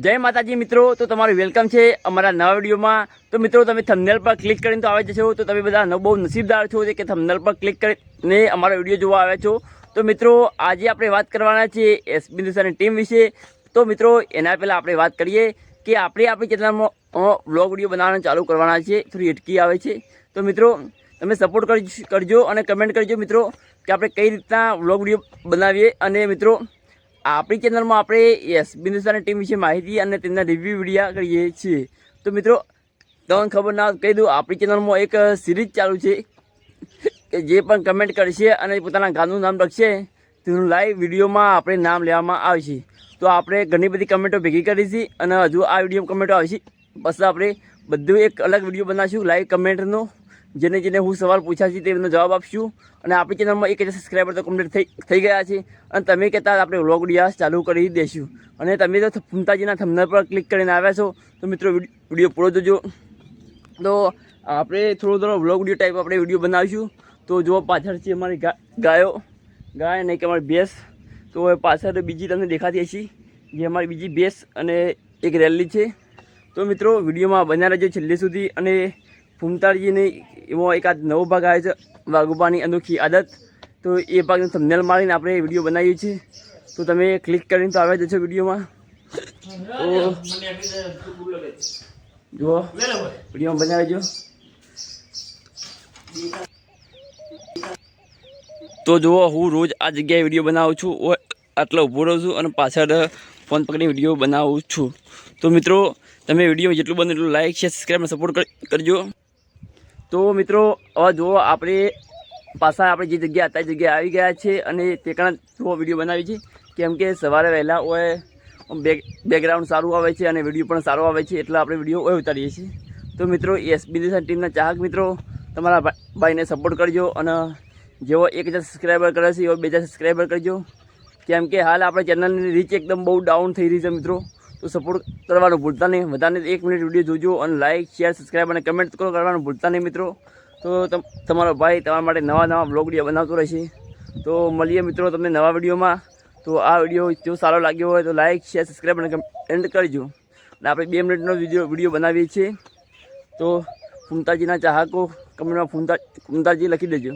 જય માતાજી મિત્રો, તો તમારું વેલકમ છે અમારા નવા વિડીયોમાં. તો મિત્રો, તમે થમનેલ પર ક્લિક કરીને તો આવે જશો. તો તમે બધા બહુ નસીબદાર છો કે થમનેલ પર ક્લિક કરીને અમારો વીડિયો જોવા આવ્યા છો. તો મિત્રો, આજે આપણે વાત કરવાના છીએ એસબી ન્યૂઝની ટીમ વિશે. તો મિત્રો, એના પહેલાં આપણે વાત કરીએ કે આપણે આપણી ચેનલમાં વ્લોગ વીડિયો બનાવવાનું ચાલુ કરવાના છે. થોડી અટકી આવે છે. તો મિત્રો, તમે સપોર્ટ કરજ- અને કમેન્ટ કરજો મિત્રો કે આપણે કઈ રીતના વ્લોગ વીડિયો બનાવીએ. અને મિત્રો આપણી ચેનલમાં આપણે યસ બિંદુસ્તાની ટીમ વિશે માહિતી અને તેમના રિવ્યૂ વિડીયા કરીએ છીએ. તો મિત્રો, તમને ખબર ના કહી દઉં, આપણી ચેનલમાં એક સિરીઝ ચાલુ છે કે જે પણ કમેન્ટ કરશે અને પોતાના ગામનું નામ લખશે, તેનું લાઈવ વિડીયોમાં આપણે નામ લેવામાં આવશે તો આપણે ઘણી બધી કમેન્ટો ભેગી કરીશી અને હજુ આ વીડિયો કમેન્ટો આવશે પછી આપણે બધું એક અલગ વીડિયો બનાવીશું લાઈવ કમેન્ટનો જેને જેને હું સવાલ પૂછ્યા છે તેનો જવાબ આપશું. અને આપણી ચેનલમાં એક હજાર સબસ્ક્રાઈબર તો કમ્પ્લીટ થઈ થઈ ગયા છે. અને તમે કહેતા આપણે વ્લોગ ડિયાસ ચાલુ કરી દઈશું અને તમે તો ફૂમતાજીના થંબનેલ પર ક્લિક કરીને આવ્યા છો, તો મિત્રો વીડિયો પૂરો જોજો. તો આપણે થોડો થોડો વ્લોગ વીડિયો ટાઈપ આપણે વીડિયો બનાવીશું. તો જો પાછળ છે અમારી ગાયો. ગાય નહીં કે અમારી ભેંસ. તો પાછળ બીજી તમને દેખાતી હશે, જે અમારી બીજી ભેંસ અને એક રેલી છે. તો મિત્રો વિડીયોમાં બન્યા રહેજો છેલ્લે સુધી. અને ફૂમતાળજીને એવો એકાદ નવો ભાગ આવે છે વાઘુબાની અનોખી આદત તો એ ભાગને થંબનેલ મારીને આપણે વીડિયો બનાવીએ છીએ તો તમે ક્લિક કરીને તો આવી જશો વિડીયોમાં તો જુઓ વિડીયોમાં બનાવજો તો જુઓ હું રોજ આ જગ્યાએ વીડિયો બનાવું છું આટલો ઊભો રહું છું અને પાછળ ફોન પકડીને વીડિયો બનાવું છું તો મિત્રો તમે વીડિયો જેટલું બને એટલું લાઈક શેર સબસ્ક્રાઈબ અને સપોર્ટ કરજો તો મિત્રો, હવે જુઓ આપણે પાછા આપણે જે જગ્યા હતા એ જગ્યાએ આવી ગયા છે અને તે કારણ જુઓ વીડિયો બનાવી છે. કેમ કે સવારે વહેલા હોય બેક બેકગ્રાઉન્ડ સારું આવે છે અને વીડિયો પણ સારો આવે છે એટલે આપણે વીડિયો ઓય ઉતારીએ છીએ. તો મિત્રો એસબી દેશા ટીમના ચાહક મિત્રો, તમારા ભાઈને સપોર્ટ કરજો અને જેવો એક હજાર સબસ્ક્રાઈબર કરે છે એવો બે હજાર સબસ્ક્રાઈબર કરજો. કેમ કે હાલ આપણા ચેનલની રીચ એકદમ બહુ ડાઉન થઈ રહી છે મિત્રો. તો સપોર્ટ કરવાનું ભૂલતા નહીં. વધારે એક મિનિટ વીડિયો જોજો અને લાઇક શેર સબસ્ક્રાઈબ અને કમેન્ટ કરવાનું ભૂલતા નહીં મિત્રો. તો તમ, તમારો ભાઈ તમારા માટે નવા નવા બ્લોગ વીડિયો બનાવતો રહેશે. તો મળીએ મિત્રો તમને નવા વિડીયોમાં. તો આ વીડિયો જો સારો લાગ્યો હોય તો લાઇક શેર સબસ્ક્રાઈબ અને કમેન્ટ કરજો. અને આપણે બે મિનિટનો વીડિયો વીડિયો બનાવીએ છીએ. તો ફૂમતાજીના ચાહકો કમેન્ટમાં ફૂમતા, ફૂમતાજી લખી દેજો.